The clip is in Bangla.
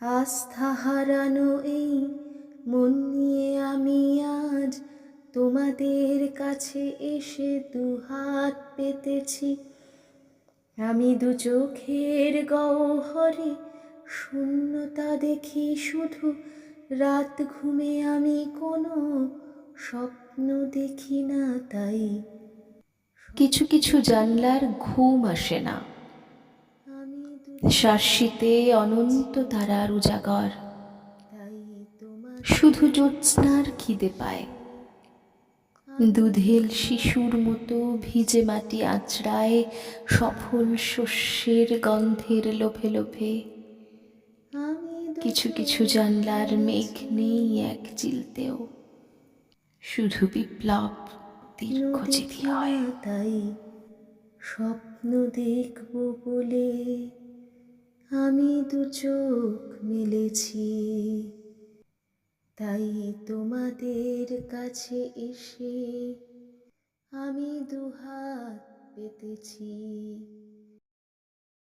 আস্থা হারানো এই মন নিয়ে আমি আজ তোমাদের কাছে এসে দুহাত পেতেছি। আমি দু চোখের গহ্বরে শূন্যতা দেখি শুধু। রাত ঘুমে আমি কোনো স্বপ্ন দেখি না তাই। কিছু কিছু জানলার ঘুম আসে না। শাসিতে অনন্ত তারার উজাগর শুধু জ্যোৎস্নার খিদে পায়। দুধেল শিশুর মতো ভিজে মাটি আঁচড়ায় সফল শস্যের গন্ধের লোভে লোভে। কিছু কিছু জানলার মেঘ নেই এক চিলতেও। শুধু বিপ্লব দীর্ঘজীবী হয় তাই স্বপ্ন দেখব বলে আমি দু চোখ মিলেছি। তাই তোমাদের কাছে এসে আমি দু হাত পেতেছি।